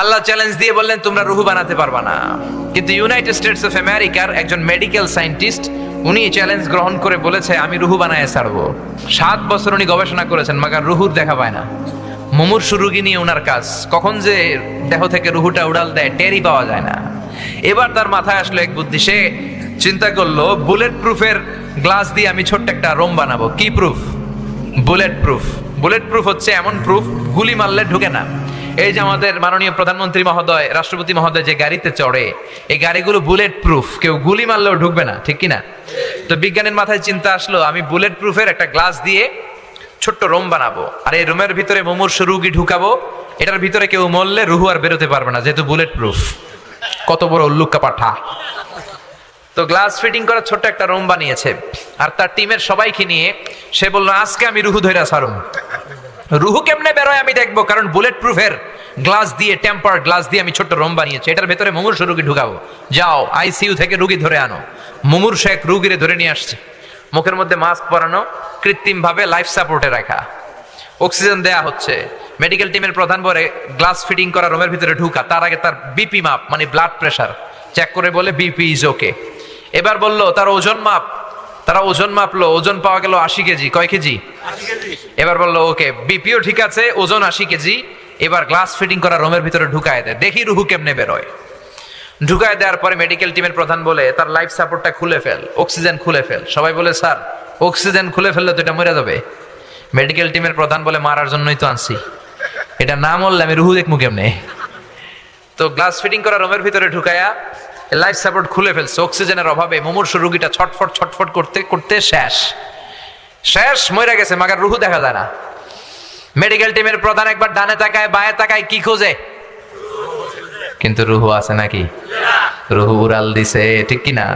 আল্লাহ challenge দিয়ে বললেন, তোমরা রুহু বানাতে পারবা না। কিন্তু ইউনাইটেড স্টেটস অফ আমেরিকার একজন মেডিকেল সায়েন্টিস্ট উনি চ্যালেঞ্জ গ্রহণ করে বলেছে, আমি রুহু বানায় ছাড়বো। সাত বছর উনি গবেষণা করেছেন, মাগার রুহুর দেখা পায় না। মুমূর্ষু রুগী নিয়ে ওনার কাজ, কখন যে দেহ থেকে রুহুটা উড়াল দেয়, টেরই পাওয়া যায় না। এবার তার মাথায় আসলো এক বুদ্ধি, সে চিন্তা করল বুলেট প্রুফের গ্লাস দিয়ে আমি ছোট্ট একটা রোম বানাবো। কি proof bullet proof bullet proof হচ্ছে এমন প্রুফ গুলি মারলে ঢুকে না। এই যে আমাদের মাননীয় প্রধানমন্ত্রী মহোদয়, রাষ্ট্রপতি মহোদয় যে গাড়িতে চড়ে, এই গাড়িগুলো বুলেট প্রুফ কেউ গুলি মারলেও ঢুকবে না, ঠিক কি না তো বিজ্ঞানীর মাথায় চিন্তা আসলো, আমি বুলেট প্রুফের একটা গ্লাস দিয়ে ছোট্ট রোম বানাবো, আর এই রুমের ভিতরে মুমূর্ষু রুগী ঢুকাবো, এটার ভিতরে কেউ মরলে রুহু আর বেরোতে পারবে না, যেহেতু বুলেট প্রুফ কত বড় উল্লুক্কা পাঠা। তো গ্লাস ফিটিং করা ছোট্ট একটা রুম বানিয়েছে, আর তার টিমের সবাইকে নিয়ে সে বলল, আজকে আমি রুহু ধৈরা সারুম রুহু কেমনে বেরোয় আমি দেখব, কারণ বুলেট প্রুফের গ্লাস দিয়ে টেম্পার গ্লাস দিয়ে আমি ছোট্ট রুম বানিয়েছি। এটার ভেতরে মুমূর্ষ রুগী ঢুকাবো। যাও আইসিইউ থেকে রুগী ধরে আনো। মুমূর্ষ এক রুগীরে ধরে নিয়ে আসছে। মুখের মধ্যে মাস্ক পরানো, কৃত্রিমভাবে লাইফ সাপোর্টে রাখা। অক্সিজেন দেয়া হচ্ছে। মেডিকেল টিমের প্রধান বলে গ্লাস ফিটিং করা রুমের ভিতরে ঢুকা। তার আগে তার বিপি মাপ মানে ব্লাড প্রেশার চেক করে বলে বিপি ইজ ওকে এবার বলল, তার ওজন মাপ। তারা ওজন মাপলো, ওজন পাওয়া গেল আশি কেজি, কয় কেজি? এবার বলল, ওকে, বিপিও ঠিক আছে, ওজন আশি কেজি। এবার গ্লাস ফিটিং করা রুমের ভিতরে ঢুকায় দেয় দেখি রুহু কেমনে বেরোয়। ঢুকায় দেওয়ার পরে মেডিকেল টিমের প্রধান বলে, তার লাইফ সাপোর্টটা খুলে ফেল অক্সিজেন খুলে ফেল। সবাই বলে, স্যার অক্সিজেন খুলে ফেললে তো এটা মরে যাবে। মেডিকেল টিমের প্রধান বলে, মারার জন্যই তো আনছি। এটা না মরলে আমি রুহু দেখমু কেমনে? তো গ্লাস ফিটিং করা রুমের ভিতরে ঢুকায়া লাইফ সাপোর্ট খুলে ফেলছে অক্সিজেনের অভাবে মুমূর্ষু রুগীটা ছটফট ছটফট করতে করতে শেষ। শেষ মরে গেছে, মাগার রুহু দেখা যায় না। মেডিকেল টিমের প্রধান একবার ডানে তাকায়, বায়ে তাকায়, কি খোঁজে? কিন্তু রুহু আছে নাকি? রুহু উড়াল দিছে, ঠিক কি না